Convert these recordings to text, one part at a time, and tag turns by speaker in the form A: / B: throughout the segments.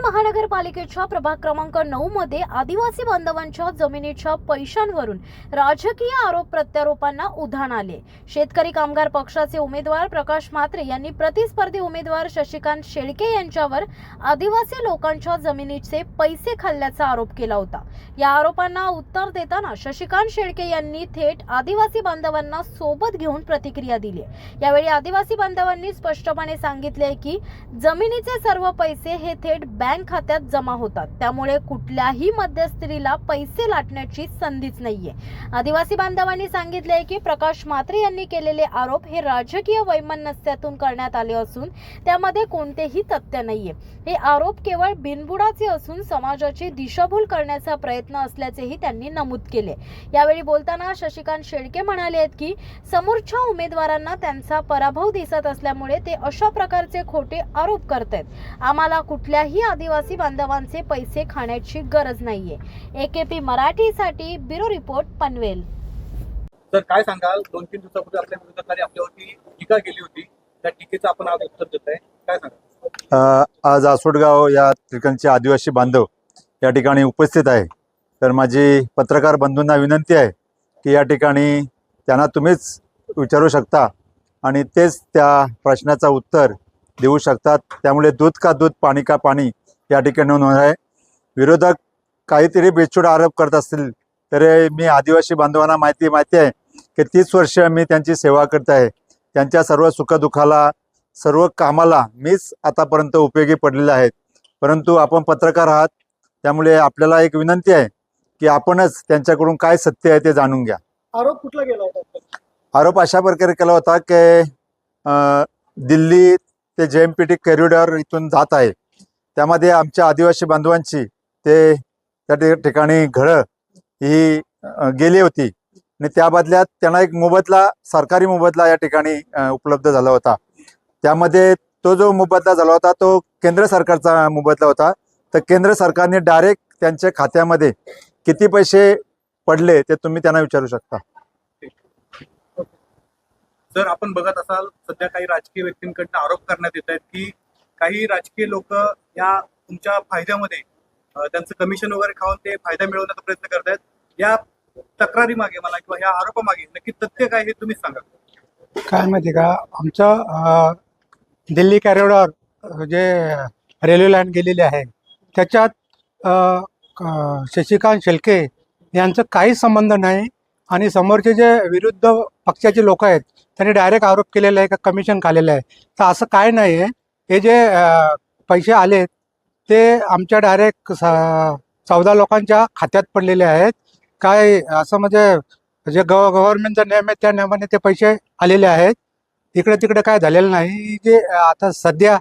A: पनवेल महानगरपालिकेच्या प्रभाग क्रमांक नऊ मध्ये आदिवासी बांधवांच्या जमिनीच्या पैशांवरून राजकीय आरोप प्रत्यारोपांना उधाण आले. शेतकरी कामगार पक्षाचे उमेदवार प्रकाश म्हात्रे यांनी प्रतिस्पर्धी उमेदवार शशिकांत शेळके यांच्यावर आदिवासी लोकांच्या जमिनीचे पैसे खाल्ल्याचा आरोप केला होता. या आरोपांना उत्तर देताना शशिकांत शेळके यांनी थेट आदिवासी बांधवांना सोबत घेऊन प्रतिक्रिया दिली. यावेळी आदिवासी बांधवांनी स्पष्टपणे सांगितले की जमिनीचे सर्व पैसे हे थेट बँक बँक खात्यात जमा होतात. त्यामुळे कुठल्याही मध्यस्थीला पैसे लाटण्याची संधीच नाहीये. आदिवासी बांधवांनी सांगितले की प्रकाश मात्रे यांनी केलेले आरोप हे राजकीय वैमनस्यातून करण्यात आले असून त्यामध्ये कोणतेही तथ्य नाहीये. हे आरोप केवळ बिनबुडाचे असून समाजाची दिशाभूल करण्याचा प्रयत्न असल्याचेही त्यांनी नमूद केले. यावेळी बोलताना शशिकांत शेळके म्हणाले आहेत की समोरच्या उमेदवारांना त्यांचा पराभव दिसत असल्यामुळे ते अशा प्रकारचे खोटे आरोप करत आहेत आम्हाला कुठल्याही आदिवासी बांधवांचे पैसे खाण्याची गरज नाहीये. एकेपी मराठीसाठी ब्युरो रिपोर्ट पनवेल.
B: तर काय सांगाल? दोन तीन दिवसापूर्वी आपल्या विरोधकांनी आपल्यावरती टीका केली होती. त्या टीकेचं आपण आज उत्तर देत आहे. काय सांगाल?
C: आज आसोडगाव या ठिकाणचे आदिवासी बांधव या ठिकाणी उपस्थित आहे. तर माझी पत्रकार बंधूंना विनंती आहे की या ठिकाणी त्यांना तुम्हीच विचारू शकता आणि तेच त्या प्रश्नाचं उत्तर देऊ शकतात. त्यामुळे दूध का दूध पाणी का पाणी या ठिकाणी होणार आहे. विरोधक काहीतरी बेचूड आरोप करत असतील तर मी आदिवासी बांधवांना माहिती माहिती आहे की तीस वर्ष मी त्यांची सेवा करत आहे. त्यांच्या सर्व सुखदुःखाला सर्व कामाला मीच आतापर्यंत उपयोगी पडलेले आहेत. परंतु आपण पत्रकार आहात त्यामुळे आपल्याला एक विनंती आहे की आपणच त्यांच्याकडून काय सत्य आहे ते जाणून घ्या.
B: आरोप कुठला गेला होता?
C: आरोप अशा प्रकारे केला होता की दिल्ली ते जे एम पी टी कॉरिडॉर इथून जात आहे. त्यामध्ये आमच्या आदिवासी बांधवांची ते त्या ठिकाणी घरं ही गेली होती. आणि त्या बदल्यात त्यांना एक मोबदला सरकारी मोबदला या ठिकाणी उपलब्ध झाला होता. त्यामध्ये तो जो मोबदला झाला होता तो केंद्र सरकारचा मोबदला होता. तर केंद्र सरकारने डायरेक्ट त्यांच्या खात्यामध्ये किती पैसे पडले ते तुम्ही त्यांना विचारू शकता.
B: जर आपण बघत असाल सध्या काही राजकीय व्यक्तींकडनं आरोप करण्यात येत आहेत की काही राजकीय लोक या तुमच्या फायद्यामध्ये त्यांचं कमिशन वगैरे खाऊन ते फायदा मिळवण्याचा प्रयत्न करतायत. या तक्रारी मागे मला किंवा या आरोपामागे नक्की तथ्य काय हे तुम्हीच सांगा.
D: काय माहिती का आमचं दिल्ली कॅरिडॉर जे रेल्वे लाईन गेलेली आहे त्याच्यात शशिकांत शेलके यांचं काही संबंध नाही आणि समोरचे जे विरुद्ध पक्षाचे लोक आहेत त्यांनी डायरेक्ट आरोप केलेला आहे का कमिशन खालेलं आहे. तर असं काय नाही आहे हे जे पैसे आलेत ते आमच्या डायरेक्ट चौदा लोकांच्या खात्यात पडलेले आहेत. काय असं म्हणजे जे गव गव्हर्नमेंटचा नियम आहे त्या नियमाने ते पैसे आलेले आहेत. इकडे तिकडे काय झालेलं नाही. जे आता सध्या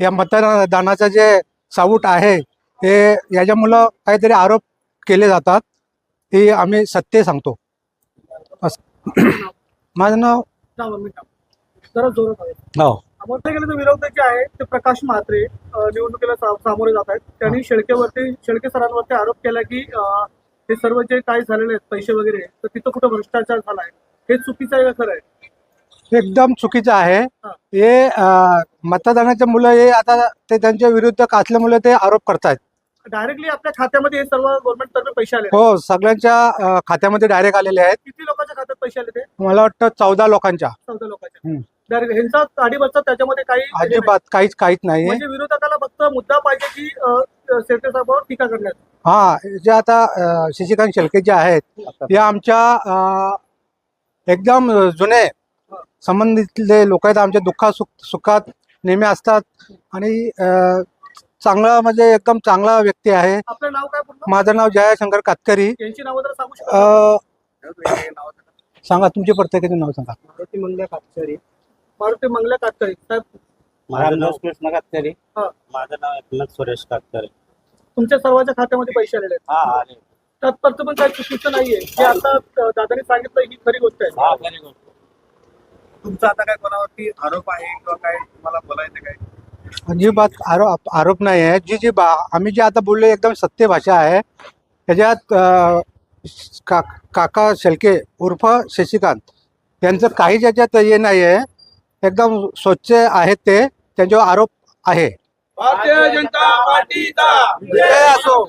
D: या मतदानाचं जे साऊट आहे हे याच्यामुळं काहीतरी आरोप केले जातात. हे आम्ही सत्य सांगतो. असं. माझं नाव हो
E: अमरते गेले विरोधक जे आहे ते प्रकाश म्हात्रे निवडणुकीला सामोरे जात आहेत. त्यांनी शेळकेवरती शेळके सरांवरती आरोप केला की हे सर्व जे काही झालेले आहेत पैसे वगैरे तर तिथं कुठं भ्रष्टाचार झाला आहे? हे चुकीचं आहे का खरं आहे?
D: एकदम चुकीचं आहे. हे. अं, मतदानाच्या मुलं हे आता ते त्यांच्या विरुद्ध असल्यामुळे ते आरोप करतायत.
E: डायरेक्टली आपल्या खात्यामध्ये हे सर्व गव्हर्नमेंट तर्फे पैसे आले.
D: हो सगळ्यांच्या खात्यामध्ये डायरेक्ट आलेले आहेत.
E: किती लोकांच्या खात्यात पैसे आले ते?
D: मला वाटतं चौदा लोकांच्या.
E: चौदा लोकांच्या. डायरेक्ट ह्यांचा अडीबच्चा त्याच्यामध्ये काही.
D: अजिबात काहीच काहीच नाही
E: म्हणजे विरोधकाला फक्त मुद्दा पाहिजे की शेळके साहेबांवर टीका करण्यात
D: हा जे आता अ, शशिकांत शेळके जे आहेत हे आमच्या अ, एकदम जुने संबंधितले लोक आहेत. आमच्या दुःखात सुख सुखात नेहमी असतात. आणि अ, चांगला म्हणजे एकदम चांगला व्यक्ती आहे.
E: आपलं नाव काय पूर्ण?
D: माझं नाव जयाशंकर कातकरी.
E: यांची नावं जरा सांगू शकता
D: अ, सांगा तुमचे प्रत्येकाचे नाव सांगा.
E: मारुती मंगल्या कातकरी. मारुती मंगल्या कातकरी. साहेब
F: माझं नाव कृष्ण कातकरी.
E: हा.
F: माझं नाव एकनाथ सुरेश कातकरी.
E: तुमच्या सर्वांच्या खात्यामध्ये पैसे आलेले आहेत.
F: हा आले.
E: तात्पर्य पण काही चुकीचं नाहीये. जे आता अ, दादाने सांगितलं ही खरी गोष्ट आहे.
F: हा
B: तुमचा आता काय कोणावरती आरोप आहे किंवा काय तुम्हाला बोलायचं काय?
D: अजिबात आरोप आरोप नाही आहे. जी जी बा आम्ही जे आता बोललो एकदम सत्य भाषा आहे. त्याच्यात अ, का काका शेळके उर्फ शशिकांत. यांचं काही ज्याच्यात हे नाही आहे एकदम स्वच्छ आहेत ते त्यांच्यावर आरोप आहे.
G: भारतीय जनता पार्टीचा.
H: असो.